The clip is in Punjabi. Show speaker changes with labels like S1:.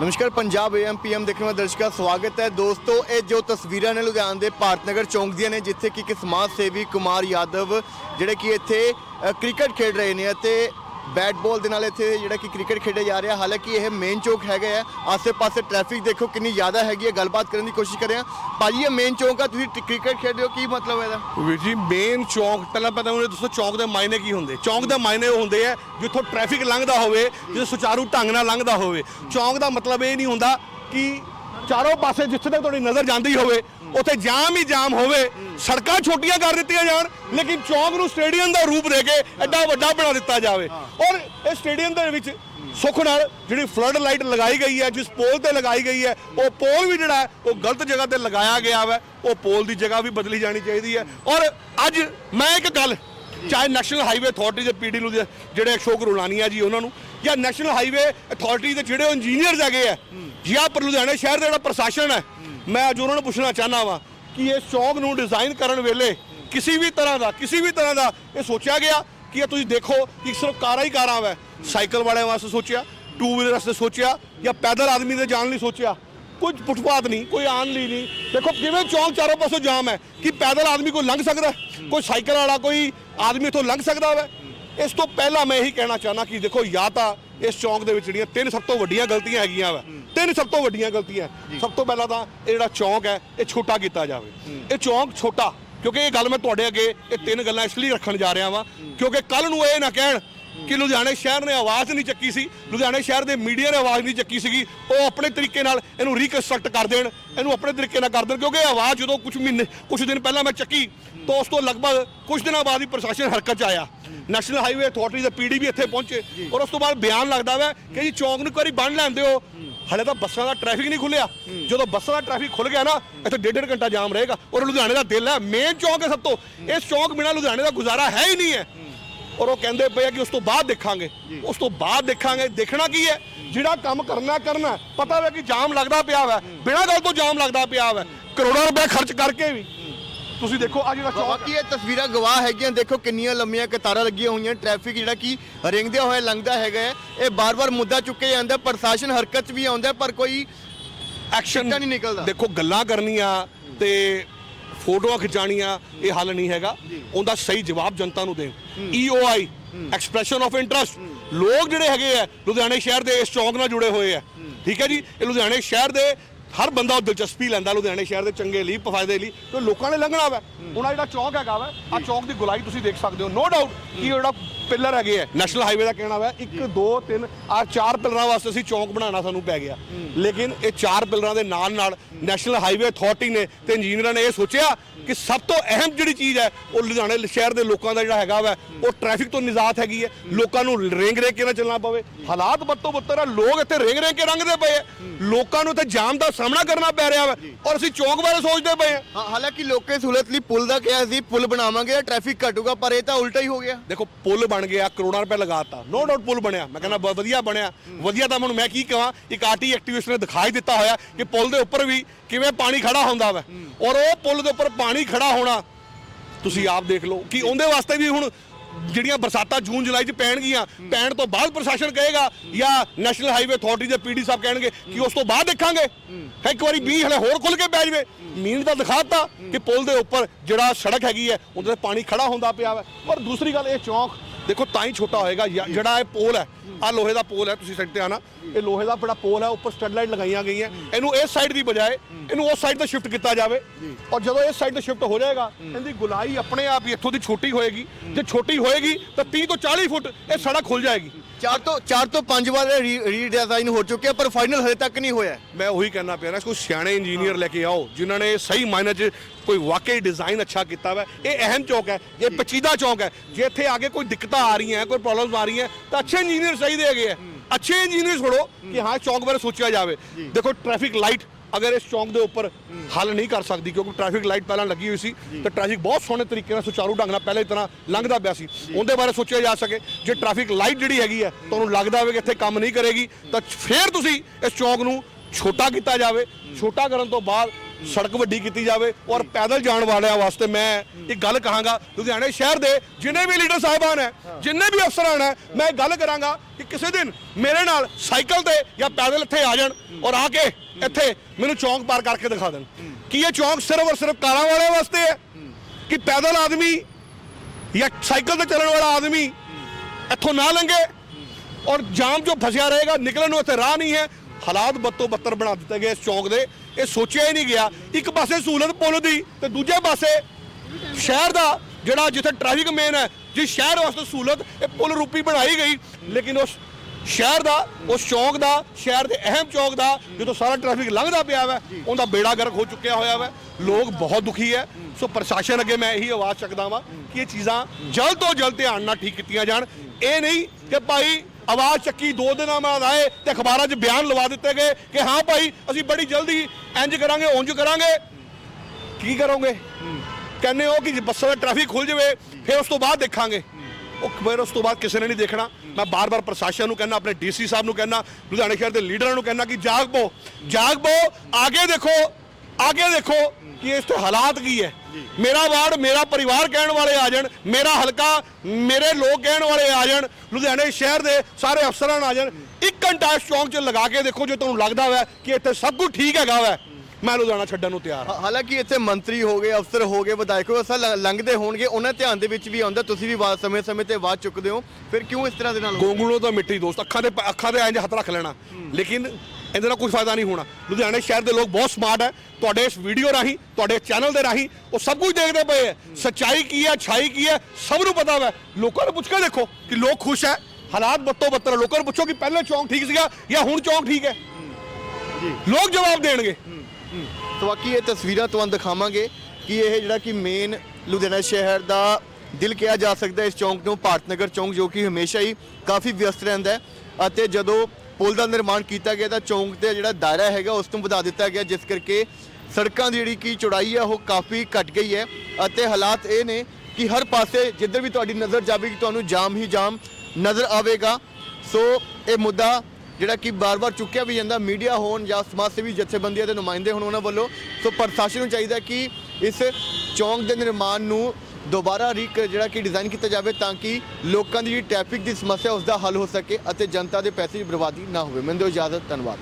S1: ਨਮਸਕਾਰ ਪੰਜਾਬ ਏਐਮਪੀਐਮ ਦੇਖਣ ਵਾਲੇ ਦਰਸ਼ਕਾਂ ਸਵਾਗਤ ਹੈ। ਦੋਸਤੋ ਇਹ ਜੋ ਤਸਵੀਰਾਂ ਨੇ ਲੁਧਿਆਣਾ ਦੇ ਭਾਰਤ ਨਗਰ ਚੌਂਕ ਦੀਆਂ ਨੇ ਜਿੱਥੇ ਕਿ ਇੱਕ ਸਮਾਜ ਸੇਵੀ ਕੁਮਾਰ ਯਾਦਵ ਜਿਹੜੇ ਕਿ ਇੱਥੇ ਅ, ਕ੍ਰਿਕਟ ਖੇਡ ਰਹੇ ਨੇ ਅਤੇ ਬੈਟ ਬਾਲ ਦੇ ਨਾਲ ਇੱਥੇ ਜਿਹੜਾ ਕਿ ਕ੍ਰਿਕਟ ਖੇਡਿਆ ਜਾ ਰਿਹਾ, ਹਾਲਾਂਕਿ ਇਹ ਮੇਨ ਚੌਕ ਹੈਗਾ ਹੈ ਆਸੇ-ਪਾਸੇ ਟ੍ਰੈਫਿਕ ਦੇਖੋ ਕਿੰਨੀ ਜ਼ਿਆਦਾ ਹੈਗੀ ਹੈ ਗੱਲਬਾਤ ਕਰਨ ਦੀ ਕੋਸ਼ਿਸ਼ ਕਰ ਰਹੇ। ਹਾਂ ਭਾਜੀ, ਇਹ ਮੇਨ ਚੌਕ ਆ, ਤੁਸੀਂ ਟ- ਕ੍ਰਿਕਟ ਖੇਡਦੇ ਹੋ, ਕੀ ਮਤਲਬ ਹੈ ਇਹਦਾ?
S2: ਵੀਰ ਜੀ ਮੇਨ ਚੌਂਕ, ਪਹਿਲਾਂ ਪਤਾ ਮੈਨੂੰ ਦੱਸੋ, ਚੌਂਕ ਦੇ ਮਾਇਨੇ ਕੀ ਹੁੰਦੇ? ਚੌਂਕ ਦੇ ਮਾਇਨੇ ਉਹ ਹੁੰਦੇ ਆ, ਜਿੱਥੋਂ ਟ੍ਰੈਫਿਕ ਲੰਘਦਾ ਹੋਵੇ, ਜਿੱਥੇ ਸੁਚਾਰੂ ਢੰਗ ਨਾਲ ਲੰਘਦਾ ਹੋਵੇ। ਚੌਂਕ ਦਾ ਮਤਲਬ ਇਹ ਨਹੀਂ ਹੁੰਦਾ ਕਿ ਚਾਰੋਂ ਪਾਸੇ ਜਿੱਥੇ ਤੱਕ ਤੁਹਾਡੀ ਨਜ਼ਰ ਜਾਂਦੀ ਹੋਵੇ ਉੱਥੇ ਜਾਮ ਹੀ ਜਾਮ ਹੋਵੇ, ਸੜਕਾਂ ਛੋਟੀਆਂ ਕਰ ਦਿੱਤੀਆਂ ਜਾਣ, ਲੇਕਿਨ ਚੌਂਕ ਨੂੰ ਸਟੇਡੀਅਮ ਦਾ ਰੂਪ ਦੇ ਕੇ ਐਡਾ ਵੱਡਾ ਬਣਾ ਦਿੱਤਾ ਜਾਵੇ। ਔਰ ਇਹ ਸਟੇਡੀਅਮ ਦੇ ਵਿੱਚ ਸੁੱਖ ਨਾਲ ਜਿਹੜੀ ਫਲੱਡ ਲਾਈਟ ਲਗਾਈ ਗਈ ਹੈ, ਜਿਸ ਪੋਲ ਤੇ ਲਗਾਈ ਗਈ ਹੈ, ਉਹ ਪੋਲ ਵੀ ਜਿਹੜਾ ਉਹ ਗਲਤ ਜਗ੍ਹਾ ਤੇ ਲਗਾਇਆ ਗਿਆ ਹੈ ਉਹ ਪੋਲ ਦੀ ਜਗ੍ਹਾ ਵੀ ਬਦਲੀ ਜਾਣੀ ਚਾਹੀਦੀ ਹੈ। ਔਰ ਅੱਜ ਮੈਂ ਇੱਕ ਗੱਲ, ਚਾਹੇ ਨੈਸ਼ਨਲ ਹਾਈਵੇ ਅਥਾਰਟੀ ਦੇ ਪੀਡੀ ਨੂੰ ਜਿਹੜੇ ਅਸ਼ੋਕ ਰੁਲਾਨੀਆ ਜੀ ਉਹਨਾਂ ਨੂੰ, ਜਾਂ ਨੈਸ਼ਨਲ ਹਾਈਵੇ ਅਥਾਰਟੀ ਦੇ ਜਿਹੜੇ ਇੰਜੀਨੀਅਰਸ ਹੈਗੇ ਆ ਜਾਂ ਪਰ ਲੁਧਿਆਣਾ ਸ਼ਹਿਰ ਦਾ ਜਿਹੜਾ ਪ੍ਰਸ਼ਾਸਨ ਹੈ ਮੈਂ ਅੱਜ ਉਹਨਾਂ ਨੂੰ ਪੁੱਛਣਾ ਚਾਹਨਾ ਵਾਂ ਕਿ ਇਸ ਚੌਕ ਨੂੰ ਡਿਜ਼ਾਈਨ ਕਰਨ ਵੇਲੇ ਕਿਸੇ ਵੀ ਤਰ੍ਹਾਂ ਦਾ, ਕਿਸੇ ਵੀ ਤਰ੍ਹਾਂ ਦਾ ਇਹ ਸੋਚਿਆ ਗਿਆ ਕਿ ਇਹ ਤੁਸੀਂ ਦੇਖੋ ਕਿ ਸਿਰਫ ਕਾਰਾਂ ਹੀ ਕਾਰਾਂ ਵੈ? ਸਾਈਕਲ ਵਾਲਿਆਂ ਵਾਸਤੇ ਸੋਚਿਆ ਟੂ ਵੀਲਰ ਵਾਸਤੇ ਸੋਚਿਆ ਜਾਂ ਪੈਦਲ ਆਦਮੀ ਦੇ ਜਾਣ ਲਈ ਸੋਚਿਆ? ਕੁਝ ਫੁੱਟਪਾਥ ਨਹੀਂ, ਕੋਈ ਆਉਣ ਲਈ ਨਹੀਂ। ਦੇਖੋ ਕਿਵੇਂ ਚੌਂਕ ਚਾਰੋਂ ਪਾਸੋਂ ਜਾਮ ਹੈ ਕਿ ਪੈਦਲ ਆਦਮੀ ਕੋਈ ਲੰਘ ਸਕਦਾ ਕੋਈ ਸਾਈਕਲ ਵਾਲਾ, ਕੋਈ ਆਦਮੀ ਇੱਥੋਂ ਲੰਘ ਸਕਦਾ ਵੈ? ਇਸ ਤੋਂ ਪਹਿਲਾਂ ਮੈਂ ਇਹੀ ਕਹਿਣਾ ਚਾਹਨਾ ਕਿ ਦੇਖੋ ਜਾਂ ਤਾਂ ਇਸ ਚੌਂਕ ਦੇ ਵਿੱਚ ਜਿਹੜੀਆਂ ਤਿੰਨ ਸਭ ਤੋਂ ਵੱਡੀਆਂ ਗਲਤੀਆਂ ਹੈਗੀਆਂ ਵਾ ਤਿੰਨ ਸਭ ਤੋਂ ਵੱਡੀਆਂ ਗਲਤੀਆਂ। ਸਭ ਤੋਂ ਪਹਿਲਾਂ ਤਾਂ ਇਹ ਜਿਹੜਾ ਚੌਂਕ ਹੈ ਇਹ ਛੋਟਾ ਕੀਤਾ ਜਾਵੇ। ਇਹ ਚੌਂਕ ਛੋਟਾ ਕਿਉਂਕਿ ਇਹ ਗੱਲ ਮੈਂ ਤੁਹਾਡੇ ਅੱਗੇ ਇਹ ਤਿੰਨ ਗੱਲਾਂ ਇਸ ਲਈ ਰੱਖਣ ਜਾ ਰਿਹਾ ਵਾਂ। ਕਿਉਂਕਿ ਕੱਲ ਨੂੰ ਇਹ ਨਾ ਕਹਿਣ ਕਿ ਲੁਧਿਆਣੇ ਸ਼ਹਿਰ ਨੇ ਆਵਾਜ਼ ਨਹੀਂ ਚੱਕੀ ਸੀ। ਲੁਧਿਆਣੇ ਸ਼ਹਿਰ ਦੇ ਮੀਡੀਆ ਨੇ ਆਵਾਜ਼ ਨਹੀਂ ਚੱਕੀ ਸੀਗੀ। ਉਹ ਆਪਣੇ ਤਰੀਕੇ ਨਾਲ ਇਹਨੂੰ ਰੀਕਨਸਟਰਕਟ ਕਰ ਦੇਣ ਇਹਨੂੰ ਆਪਣੇ ਤਰੀਕੇ ਨਾਲ ਕਰ ਦੇਣ ਕਿਉਂਕਿ ਇਹ ਆਵਾਜ਼ ਜਦੋਂ ਕੁਝ ਮਹੀਨੇ ਕੁਝ ਦਿਨ ਪਹਿਲਾਂ ਮੈਂ ਚੱਕੀ ਤਾਂ ਉਸ ਤੋਂ ਲਗਭਗ ਕੁਝ ਦਿਨਾਂ ਬਾਅਦ ਹੀ ਪ੍ਰਸ਼ਾਸਨ ਹਰਕਤ 'ਚ ਆਇਆ। ਨੈਸ਼ਨਲ ਹਾਈਵੇ ਅਥਾਰਟੀ ਦੇ ਪੀਡੀ ਵੀ ਇੱਥੇ ਪਹੁੰਚੇ ਔਰ ਉਸ ਤੋਂ ਬਾਅਦ ਬਿਆਨ ਲੱਗਦਾ ਵਾ ਕਿ ਜੀ ਚੌਂਕ ਨੂੰ ਇੱਕ ਵਾਰੀ ਬੰਨ ਲੈਂਦੇ ਹੋ। ਹਲੇ ਤਾਂ ਬੱਸਾਂ ਦਾ ਟ੍ਰੈਫਿਕ ਨਹੀਂ ਖੁੱਲਿਆ ਜਦੋਂ ਬੱਸਾਂ ਦਾ ਟ੍ਰੈਫਿਕ ਖੁੱਲ ਗਿਆ ਨਾ ਇੱਥੇ ਡੇਢ ਡੇਢ ਘੰਟਾ ਜਾਮ ਰਹੇਗਾ। ਔਰ ਲੁਧਿਆਣੇ ਦਾ ਦਿਲ ਹੈ ਮੇਨ ਚੌਂਕ ਹੈ ਸਭ ਤੋਂ। ਇਸ ਚੌਂਕ ਬਿਨਾਂ ਲੁਧਿਆਣੇ ਦਾ ਗੁਜ਼ਾਰਾ ਹੈ ਹੀ ਨਹੀਂ ਹੈ। ਔਰ ਉਹ ਕਹਿੰਦੇ ਪਏ ਆ ਕਿ ਉਸ ਤੋਂ ਬਾਅਦ ਦੇਖਾਂਗੇ। ਉਸ ਤੋਂ ਬਾਅਦ ਦੇਖਾਂਗੇ। ਦੇਖਣਾ ਕੀ ਹੈ? ਜਿਹੜਾ ਕੰਮ ਕਰਨਾ ਕਰਨਾ। ਪਤਾ ਹੈ ਕਿ ਜਾਮ ਲੱਗਦਾ ਪਿਆ ਵਾ। ਬਿਨਾਂ ਗੱਲ ਤੋਂ ਜਾਮ ਲੱਗਦਾ ਪਿਆ ਵਾ। ਕਰੋੜਾਂ ਰੁਪਏ ਖਰਚ ਕਰਕੇ ਵੀ। ਤੁਸੀਂ ਦੇਖੋ ਆ ਜਿਹੜਾ ਚੌਂਕ
S1: ਬਾਕੀ ਇਹ ਤਸਵੀਰਾਂ ਗਵਾਹ ਹੈਗੀਆਂ। ਦੇਖੋ ਕਿੰਨੀਆਂ ਲੰਮੀਆਂ ਕਤਾਰਾਂ ਲੱਗੀਆਂ ਹੋਈਆਂ। ਟ੍ਰੈਫਿਕ ਜਿਹੜਾ ਕਿ ਰਿੰਗਦੇ ਹੋਏ ਲੰਘਦਾ ਹੈਗਾ ਹੈ। ਇਹ ਬਾਰ-ਬਾਰ ਮੁੱਦਾ ਚੁੱਕਿਆ ਜਾਂਦਾ ਪ੍ਰਸ਼ਾਸਨ ਹਰਕਤ 'ਚ ਵੀ ਆਉਂਦਾ ਪਰ ਕੋਈ
S2: ਐਕਸ਼ਨ
S1: ਸਿੱਟਾ ਨਹੀਂ ਨਿਕਲਦਾ।
S2: ਦੇਖੋ ਗੱਲਾਂ ਕਰਨੀਆਂ ਤੇ ਫੋਟੋਆਂ ਖਿਚਾਣੀਆਂ ਇਹ ਹੱਲ ਨਹੀਂ ਹੈਗਾ। ਉਹਦਾ ਸਹੀ ਜਵਾਬ ਜਨਤਾ ਨੂੰ ਦੇਣ। ਈਓਆਈ ਐਕਸਪ੍ਰੈਸ਼ਨ ਆਫ ਇੰਟਰਸਟ ਲੋਕ ਜਿਹੜੇ ਹੈਗੇ ਆ ਲੁਧਿਆਣੇ ਸ਼ਹਿਰ ਦੇ ਇਸ ਚੌਂਕ ਨਾਲ ਜੁੜੇ ਹੋਏ ਆ ਠੀਕ ਹੈ ਜੀ? ਇਹ ਲੁਧਿਆਣੇ ਸ਼ਹਿਰ ਦੇ ਹਰ ਬੰਦਾ ਉਹ ਦਿਲਚਸਪੀ ਲੈਂਦਾ ਲੁਧਿਆਣੇ ਸ਼ਹਿਰ ਦੇ ਚੰਗੇ ਲਈ ਫਾਇਦੇ ਲਈ ਤੇ ਲੋਕਾਂ ਨੇ ਲੰਘਣਾ ਵਾ। ਉਹਨਾਂ ਜਿਹੜਾ ਚੌਂਕ ਹੈਗਾ ਵਾ ਆ ਚੌਂਕ ਦੀ ਗੁਲਾਈ ਤੁਸੀਂ ਦੇਖ ਸਕਦੇ ਹੋ। ਨੋ ਡਾਊਟ ਕਿ ਜਿਹੜਾ ਪਿੱਲਰ ਹੈਗੇ ਆ ਨੈਸ਼ਨਲ ਹਾਈਵੇ ਦਾ ਕਹਿਣਾ ਵਾ 1 2 3 ਆ ਚਾਰ ਪਿੱਲਰਾਂ ਵਾਸਤੇ ਅਸੀਂ ਚੌਂਕ ਬਣਾਉਣਾ ਸਾਨੂੰ ਪੈ ਗਿਆ। ਲੇਕਿਨ ਇਹ ਚਾਰ ਪਿੱਲਰਾਂ ਦੇ ਨਾਲ ਨਾਲ ਨੈਸ਼ਨਲ ਹਾਈਵੇ ਅਥਾਰਟੀ ਨੇ ਤੇ ਇੰਜੀਨੀਅਰਾਂ ਨੇ ਇਹ ਸੋਚਿਆ ਕਿ ਸਭ ਤੋਂ ਅਹਿਮ ਜਿਹੜੀ ਚੀਜ਼ ਹੈ ਉਹ ਲੁਧਿਆਣੇ ਸ਼ਹਿਰ ਦੇ ਲੋਕਾਂ ਦਾ ਜਿਹੜਾ ਹੈਗਾ ਵਾ ਉਹ ਟ੍ਰੈਫਿਕ ਤੋਂ ਨਿਜ਼ਾਤ ਹੈਗੀ ਹੈ। ਲੋਕਾਂ ਨੂੰ ਰੇਂਗ ਰੇਂਗ ਕੇ ਨਾ ਚੱਲਣਾ ਪਵੇ। ਹਾਲਾਤ ਬੱਤੋ ਬੱਤਰ ਆ ਲੋਕ ਇੱਥੇ ਰੇਂਗ ਰੇਂਗ ਕੇ ਲੰਘਦੇ ਪਏ ਆ। ਲੋਕਾਂ ਨੂੰ ਇੱਥੇ ਜਾਮ ਦਾ ਸਾਹਮਣਾ ਕਰਨਾ ਪੈ ਰਿਹਾ ਵਾ ਔਰ ਅਸੀਂ ਚੌਂਕ ਬਾਰੇ ਸੋਚਦੇ ਪਏ ਆ।
S1: ਹਾਂ ਹਾਲਾਂਕਿ ਲੋਕੇ ਸਹੂਲਤ ਲਈ ਪੁਲ ਦਾ ਕਿਹਾ ਸੀ ਪੁਲ ਬਣਾਵਾਂਗੇ ਟ੍ਰੈਫਿਕ ਘਟੂਗਾ ਪਰ ਇਹ ਤਾਂ ਉਲਟਾ ਹੀ ਹੋ ਗਿਆ।
S2: ਦੇਖੋ ਪੁਲ ਬਣ ਗਿਆ ਕਰੋੜਾਂ ਰੁਪਏ ਲਗਾਤਾ। ਨੋ ਡਾਊਟ ਪੁਲ ਬਣਿਆ। ਮੈਂ ਕਹਿੰਦਾ ਵਧੀਆ ਬਣਿਆ। ਵਧੀਆ ਤਾਂ ਹੁਣ ਮੈਂ ਕੀ ਕਹਾਂ ਇੱਕ ਆਰਟੀ ਐਕਟਿਵਿਸਟ ਨੇ ਦਿਖਾਈ ਦਿੱਤਾ ਹੋਇਆ ਕਿ ਪੁਲ ਦੇ ਉੱਪਰ ਵੀ ਕਿਵੇਂ ਪਾਣੀ ਖੜਾ ਹੁੰਦਾ ਵਾ। ਔਰ ਉਹ ਪੁਲ ਦੇ ਉੱਪਰ ਪਾਣੀ ਖੜਾ ਹੋਣਾ। ਤੁਸੀਂ ਆਪ ਦੇਖ ਲਓ ਕਿ ਉਹਦੇ ਵਾਸਤੇ ਵੀ ਹੁਣ ਜਿਹੜੀਆਂ ਬਰਸਾਤਾਂ ਜੂਨ, ਜੁਲਾਈ 'ਚ ਪੈਣਗੀਆਂ, ਪੈਣ ਤੋਂ ਬਾਅਦ ਪ੍ਰਸ਼ਾਸਨ ਕਹੇਗਾ ਜਾਂ ਨੈਸ਼ਨਲ ਹਾਈਵੇ ਅਥਾਰਟੀ ਦੇ ਪੀਡੀ ਸਾਹਿਬ ਕਹਿਣਗੇ ਕਿ ਉਸ ਤੋਂ ਬਾਅਦ ਦੇਖਾਂਗੇ। ਇੱਕ ਵਾਰੀ ਮੀਂਹ ਹਲੇ ਹੋਰ ਖੁੱਲ ਕੇ ਪੈ ਜਵੇ। ਮੀਂਹ ਤਾਂ ਦਿਖਾਤਾ ਕਿ ਪੁਲ ਦੇ ਉੱਪਰ ਜਿਹੜਾ ਸੜਕ ਹੈਗੀ ਹੈ, ਉਹਦੇ ਤੇ ਪਾਣੀ ਖੜਾ ਹੁੰਦਾ ਪਿਆ ਵਾ। ਪਰ ਦੂਸਰੀ ਗੱਲ ਇਹ ਚੌਂਕ ਦੇਖੋ ਤਾਂ ਹੀ ਛੋਟਾ ਹੋਏਗਾ ਜਿਹੜਾ ਇਹ ਪੋਲ ਹੈ ਆ ਲੋਹੇ ਦਾ ਪੋਲ ਹੈ, ਤੁਸੀਂ ਸਾਈਡ ਤੇ ਆਣਾ। ਇਹ ਲੋਹੇ ਦਾ ਬੜਾ ਪੋਲ ਹੈ, ਉੱਪਰ ਸਟੱਡ ਲਾਈਟ ਲਗਾਈਆਂ ਗਈਆਂ। ਇਹਨੂੰ ਇਸ ਸਾਈਡ ਦੀ ਬਜਾਏ ਇਹਨੂੰ ਉਸ ਸਾਈਡ ਤੇ ਸ਼ਿਫਟ ਕੀਤਾ ਜਾਵੇ। ਔਰ ਜਦੋਂ ਇਸ ਸਾਈਡ ਤੇ ਸ਼ਿਫਟ ਹੋ ਜਾਏਗਾ, ਇਹਦੀ ਗੁਲਾਈ ਆਪਣੇ ਆਪ ਹੀ ਇੱਥੋਂ ਦੀ ਛੋਟੀ ਹੋਏਗੀ। ਜੇ ਛੋਟੀ ਹੋਏਗੀ, ਤਾਂ 30 ਤੋਂ 40 ਫੁੱਟ ਇਹ ਸੜਕ ਖੁੱਲ ਜਾਏਗੀ।
S1: ਚਾਰ ਤੋਂ ਚਾਰ ਤੋਂ ਪੰਜ ਵਾਰ ਰੀਡਿਜ਼ਾਈਨ ਹੋ ਚੁੱਕਿਆ ਪਰ ਫਾਈਨਲ ਹਲੇ ਤੱਕ ਨਹੀਂ ਹੋਇਆ।
S2: ਮੈਂ ਉਹੀ ਕਹਿਣਾ ਪਿਆ ਨਾ ਕੋਈ ਸਿਆਣੇ ਇੰਜੀਨੀਅਰ ਲੈ ਕੇ ਆਓ ਜਿਨ੍ਹਾਂ ਨੇ ਸਹੀ ਮਾਇਨੇ 'ਚ ਕੋਈ ਵਾਕਈ ਡਿਜ਼ਾਈਨ ਅੱਛਾ ਕੀਤਾ ਵਾ। ਇਹ ਅਹਿਮ ਚੌਕ ਹੈ ਇਹ ਪਚੀਦਾ ਚੌਕ ਹੈ। ਜੇ ਇੱਥੇ ਆਗੇ ਕੋਈ ਦਿੱਕਤਾਂ ਆ ਰਹੀਆਂ ਕੋਈ ਪ੍ਰੋਬਲਮਸ ਆ ਰਹੀਆਂ ਤਾਂ ਅੱਛੇ ਇੰਜੀਨੀਅਰ ਚਾਹੀਦੇ ਹੈਗੇ ਆ। ਅੱਛੇ ਇੰਜੀਨੀਅਰ ਛੋੜੋ ਕਿ ਹਾਂ ਚੌਕ ਬਾਰੇ ਸੋਚਿਆ ਜਾਵੇ। ਦੇਖੋ ਟ੍ਰੈਫਿਕ ਲਾਈਟ ਅਗਰ ਇਸ ਚੌਂਕ ਦੇ ਉੱਪਰ ਹੱਲ ਨਹੀਂ ਕਰ ਸਕਦੀ ਕਿਉਂਕਿ ਟ੍ਰੈਫਿਕ ਲਾਈਟ ਪਹਿਲਾਂ ਲੱਗੀ ਹੋਈ ਸੀ ਤੇ ਟ੍ਰੈਫਿਕ ਬਹੁਤ ਸੋਹਣੇ ਤਰੀਕੇ ਨਾਲ ਸੁਚਾਰੂ ਢੰਗ ਨਾਲ ਪਹਿਲੇ ਤਰ੍ਹਾਂ ਲੰਘਦਾ ਪਿਆ ਸੀ। ਉਹਦੇ ਬਾਰੇ ਸੋਚਿਆ ਜਾ ਸਕੇ ਜੇ ਟ੍ਰੈਫਿਕ ਲਾਈਟ ਜਿਹੜੀ ਹੈਗੀ ਹੈ ਤੁਹਾਨੂੰ ਲੱਗਦਾ ਹੋਵੇ ਕਿ ਇੱਥੇ ਕੰਮ ਨਹੀਂ ਕਰੇਗੀ ਤਾਂ ਫਿਰ ਤੁਸੀਂ ਇਸ ਚੌਂਕ ਨੂੰ ਛੋਟਾ ਕੀਤਾ ਜਾਵੇ। ਛੋਟਾ ਕਰਨ ਤੋਂ ਬਾਅਦ ਸੜਕ ਵੱਡੀ ਕੀਤੀ ਜਾਵੇ ਔਰ ਪੈਦਲ ਜਾਣ ਵਾਲਿਆਂ ਵਾਸਤੇ ਮੈਂ ਇੱਕ ਗੱਲ ਕਹਾਂਗਾ ਲੁਧਿਆਣੇ ਸ਼ਹਿਰ ਦੇ ਜਿੰਨੇ ਵੀ ਲੀਡਰ ਸਾਹਿਬਾਨ ਹੈ ਜਿੰਨੇ ਵੀ ਅਫਸਰਾਨ ਹੈ ਮੈਂ ਗੱਲ ਕਰਾਂਗਾ ਕਿ ਕਿਸੇ ਦਿਨ ਮੇਰੇ ਨਾਲ ਸਾਈਕਲ ਤੇ ਜਾਂ ਪੈਦਲ ਇੱਥੇ ਆ ਜਾਣ ਔਰ ਆ ਕੇ ਇੱਥੇ ਮੈਨੂੰ ਚੌਂਕ ਪਾਰ ਕਰਕੇ ਦਿਖਾ ਦੇਣ। ਕਿ ਇਹ ਚੌਂਕ ਸਿਰਫ ਔਰ ਸਿਰਫ ਕਾਰਾਂ ਵਾਲਿਆਂ ਵਾਸਤੇ ਹੈ? ਕਿ ਪੈਦਲ ਆਦਮੀ ਜਾਂ ਸਾਈਕਲ ਤੇ ਚੱਲਣ ਵਾਲਾ ਆਦਮੀ ਇੱਥੋਂ ਨਾ ਲੰਘੇ? ਔਰ ਜਾਮ ਜੋ ਫਸਿਆ ਰਹੇਗਾ ਨਿਕਲਣ ਨੂੰ ਇੱਥੇ ਰਾਹ ਨਹੀਂ ਹੈ। ਹਾਲਾਤ ਬੱਤੋ ਬੱਤਰ ਬਣਾ ਦਿੱਤੇ ਗਏ ਇਸ ਚੌਂਕ ਦੇ। ਇਹ ਸੋਚਿਆ ਹੀ ਨਹੀਂ ਗਿਆ। ਇੱਕ ਪਾਸੇ ਸਹੂਲਤ ਪੁੱਲ ਦੀ ਤੇ ਦੂਜੇ ਪਾਸੇ ਸ਼ਹਿਰ ਦਾ, ਜਿਹੜਾ ਜਿੱਥੇ ਟ੍ਰੈਫਿਕ ਮੇਨ ਹੈ, ਜਿਸ ਸ਼ਹਿਰ ਵਾਸਤੇ ਸਹੂਲਤ ਇਹ ਪੁਲ ਰੂਪੀ ਬਣਾਈ ਗਈ। ਲੇਕਿਨ ਉਸ ਸ਼ਹਿਰ ਦਾ, ਉਸ ਚੌਂਕ ਦਾ, ਸ਼ਹਿਰ ਦੇ ਅਹਿਮ ਚੌਂਕ ਦਾ, ਜਦੋਂ ਸਾਰਾ ਟ੍ਰੈਫਿਕ ਲੰਘਦਾ ਪਿਆ ਵਾ, ਉਹਦਾ ਬੇੜਾ ਗਰਕ ਹੋ ਚੁੱਕਿਆ ਹੋਇਆ ਵਾ। ਲੋਕ ਬਹੁਤ ਦੁਖੀ ਹੈ। ਸੋ ਪ੍ਰਸ਼ਾਸਨ ਅੱਗੇ ਮੈਂ ਇਹੀ ਆਵਾਜ਼ ਚੱਕਦਾ ਵਾਂ ਕਿ ਇਹ ਚੀਜ਼ਾਂ ਜਲਦ ਤੋਂ ਜਲਦ ਧਿਆਨ ਨਾਲ ਠੀਕ ਕੀਤੀਆਂ ਜਾਣ। ਇਹ ਨਹੀਂ ਕਿ ਭਾਈ ਆਵਾਜ਼ ਚੱਕੀ, ਦੋ ਦਿਨਾਂ ਬਾਅਦ ਆਏ ਤੇ ਅਖਬਾਰਾਂ 'ਚ ਬਿਆਨ ਲਵਾ ਦਿੱਤੇ ਗਏ ਕਿ ਹਾਂ ਭਾਈ, ਅਸੀਂ ਬੜੀ ਜਲਦੀ ਇੰਜ ਕਰਾਂਗੇ, ਉਂਝ ਕਰਾਂਗੇ। ਕੀ ਕਰੋਗੇ? ਕਹਿੰਦੇ ਹੋ ਕਿ ਜੇ ਬੱਸਾਂ ਦਾ ਟ੍ਰੈਫਿਕ ਖੁੱਲ ਜਾਵੇ, ਫਿਰ ਉਸ ਤੋਂ ਬਾਅਦ ਦੇਖਾਂਗੇ। ਉਹ ਫਿਰ ਉਸ ਤੋਂ ਬਾਅਦ ਕਿਸੇ ਨੇ ਨਹੀਂ ਦੇਖਣਾ। ਮੈਂ ਬਾਰ-ਬਾਰ ਪ੍ਰਸ਼ਾਸਨ ਨੂੰ ਕਹਿੰਦਾ, ਆਪਣੇ ਡੀਸੀ ਸਾਹਿਬ ਨੂੰ ਕਹਿੰਦਾ, ਲੁਧਿਆਣੇ ਸ਼ਹਿਰ ਦੇ ਲੀਡਰਾਂ ਨੂੰ ਕਹਿੰਦਾ ਕਿ ਜਾਗ ਪੋ ਜਾਗ ਪੋ ਆਗੇ ਦੇਖੋ। ਆਗੇ ਦੇਖੋ ਕਿ ਇਸ ਤੇ ਹਾਲਾਤ ਕੀ ਹੈ ਮੇਰਾ ਵਾਰਡ ਮੇਰਾ ਪਰਿਵਾਰ ਕਹਿਣ ਵਾਲੇ ਆ ਜਾਣ ਮੇਰਾ ਹਲਕਾ ਮੇਰੇ ਲੋਕ ਕਹਿਣ ਵਾਲੇ ਆ ਜਾਣ ਲੁਧਿਆਣੇ ਸ਼ਹਿਰ ਦੇ ਸਾਰੇ ਅਫਸਰਾਂ ਆ ਜਾਣ ਇੱਕ ਘੰਟਾ ਚੌਂਕ 'ਚ ਲਗਾ ਕੇ ਦੇਖੋ ਜੇ ਤੁਹਾਨੂੰ ਲੱਗਦਾ ਵਾ ਕਿ ਇੱਥੇ ਸਭ ਕੁਝ ਠੀਕ ਹੈਗਾ ਵਾ ਮੈਂ ਲੁਧਿਆਣਾ ਛੱਡਣ ਨੂੰ ਤਿਆਰ ਹਾਂ
S1: ਹਾਲਾਂਕਿ ਇੱਥੇ ਮੰਤਰੀ ਹੋ ਗਏ ਅਫਸਰ ਹੋ ਗਏ ਵਿਧਾਇਕ ਹੋ ਅਸਾਂ ਲੰਘਦੇ ਹੋਣਗੇ ਉਹਨਾਂ ਧਿਆਨ ਦੇ ਵਿੱਚ ਵੀ ਆਉਂਦਾ ਤੁਸੀਂ ਵੀ ਆਵਾਜ਼ ਸਮੇਂ-ਸਮੇਂ ਤੇ ਆਵਾਜ਼ ਚੁੱਕਦੇ ਹੋ ਫਿਰ ਕਿਉਂ ਇਸ ਤਰ੍ਹਾਂ ਦੇ ਨਾਲ?
S2: ਗੋਂਗਲੂ ਤਾਂ ਮਿੱਟੀ ਦੋਸਤ ਅੱਖਾਂ ਦੇ ਅੱਖਾਂ ਦੇ ਇੰਜ ਹੱਥ ਰੱਖ ਲੈਣਾ ਲੇਕਿਨ ਇਹਦੇ ਨਾਲ ਕੋਈ ਫਾਇਦਾ ਨਹੀਂ ਹੋਣਾ। ਲੁਧਿਆਣੇ ਸ਼ਹਿਰ ਦੇ ਲੋਕ ਬਹੁਤ ਸਮਾਰਟ ਹੈ। ਤੁਹਾਡੇ ਇਸ ਵੀਡੀਓ ਰਾਹੀਂ ਤੁਹਾਡੇ ਚੈਨਲ ਦੇ ਰਾਹੀਂ ਉਹ ਸਭ ਕੁਝ ਦੇਖਦੇ ਪਏ ਹੈ। ਸੱਚਾਈ ਕੀ ਹੈ ਅੱਛਾਈ ਕੀ ਹੈ ਸਭ ਨੂੰ ਪਤਾ ਹੈ ਲੋਕਾਂ ਨੂੰ ਪੁੱਛ ਕੇ ਦੇਖੋ ਕਿ ਲੋਕ ਖੁਸ਼ ਹੈ। ਹਾਲਾਤ ਬੱਤੋ ਬੱਤਰ। ਲੋਕਾਂ ਨੂੰ ਪੁੱਛੋ ਕਿ ਪਹਿਲੇ ਚੌਂਕ ਠੀਕ ਸੀਗਾ ਜਾਂ ਹੁਣ ਚੌਂਕ ਠੀਕ ਹੈ? ਲੋਕ ਜਵਾਬ ਦੇਣਗੇ।
S1: ਤਾਂ ਬਾਕੀ ਇਹ ਤਸਵੀਰਾਂ ਤੁਹਾਨੂੰ ਦਿਖਾਵਾਂਗੇ ਕਿ ਇਹ ਜਿਹੜਾ ਕਿ ਮੇਨ ਲੁਧਿਆਣਾ ਸ਼ਹਿਰ ਦਾ ਦਿਲ ਕਿਹਾ ਜਾ ਸਕਦਾ ਇਸ ਚੌਂਕ ਨੂੰ। ਭਾਰਤ ਨਗਰ ਚੌਂਕ ਜੋ ਕਿ ਹਮੇਸ਼ਾ ਹੀ ਕਾਫੀ ਵਿਅਸਤ ਰਹਿੰਦਾ ਹੈ। ਅਤੇ ਜਦੋਂ ਪੁਲ ਦਾ ਨਿਰਮਾਣ ਕੀਤਾ ਗਿਆ ਤਾਂ ਚੌਂਕ ਤੇ ਜਿਹੜਾ ਦਾਇਰਾ ਹੈਗਾ ਉਸ ਤੋਂ ਵਧਾ ਦਿੱਤਾ ਗਿਆ, ਜਿਸ ਕਰਕੇ ਸੜਕਾਂ ਦੀ ਜਿਹੜੀ ਕਿ ਚੌੜਾਈ ਹੈ ਉਹ ਕਾਫੀ ਘਟ ਗਈ ਹੈ ਅਤੇ ਹਾਲਾਤ ਇਹ ਨੇ ਕਿ ਹਰ ਪਾਸੇ ਜਿੱਧਰ ਵੀ ਤੁਹਾਡੀ ਨਜ਼ਰ ਜਾਵੇਗੀ, ਤੁਹਾਨੂੰ ਜਾਮ ਹੀ ਜਾਮ ਨਜ਼ਰ ਆਵੇਗਾ। ਸੋ ਇਹ ਮੁੱਦਾ ਜਿਹੜਾ ਕਿ ਬਾਰ-ਬਾਰ ਚੁੱਕਿਆ ਵੀ ਜਾਂਦਾ, ਮੀਡੀਆ ਹੋਣ ਜਾਂ ਸਮਾਜ ਸੇਵੀ ਜਥੇਬੰਦੀਆਂ ਦੇ ਨੁਮਾਇੰਦੇ ਹੋਣ ਉਹਨਾਂ ਵੱਲੋਂ। ਸੋ ਪ੍ਰਸ਼ਾਸਨ ਨੂੰ ਚਾਹੀਦਾ ਕਿ ਇਸ ਚੌਂਕ ਦੇ ਨਿਰਮਾਣ ਨੂੰ ਦੁਬਾਰਾ ਰੀਕ ਜਿਹੜਾ ਕਿ ਡਿਜ਼ਾਈਨ ਕੀਤਾ ਜਾਵੇ ਤਾਂ ਕਿ ਲੋਕਾਂ ਦੀ ਜਿਹੜੀ ਟ੍ਰੈਫਿਕ ਦੀ ਸਮੱਸਿਆ ਉਸ ਦਾ ਹੱਲ ਹੋ ਸਕੇ ਅਤੇ ਜਨਤਾ ਦੇ ਪੈਸੇ ਦੀ ਬਰਬਾਦੀ ਨਾ ਹੋਵੇ। ਮੈਨੂੰ ਦਿਓ ਇਜਾਜ਼ਤ, ਧੰਨਵਾਦ।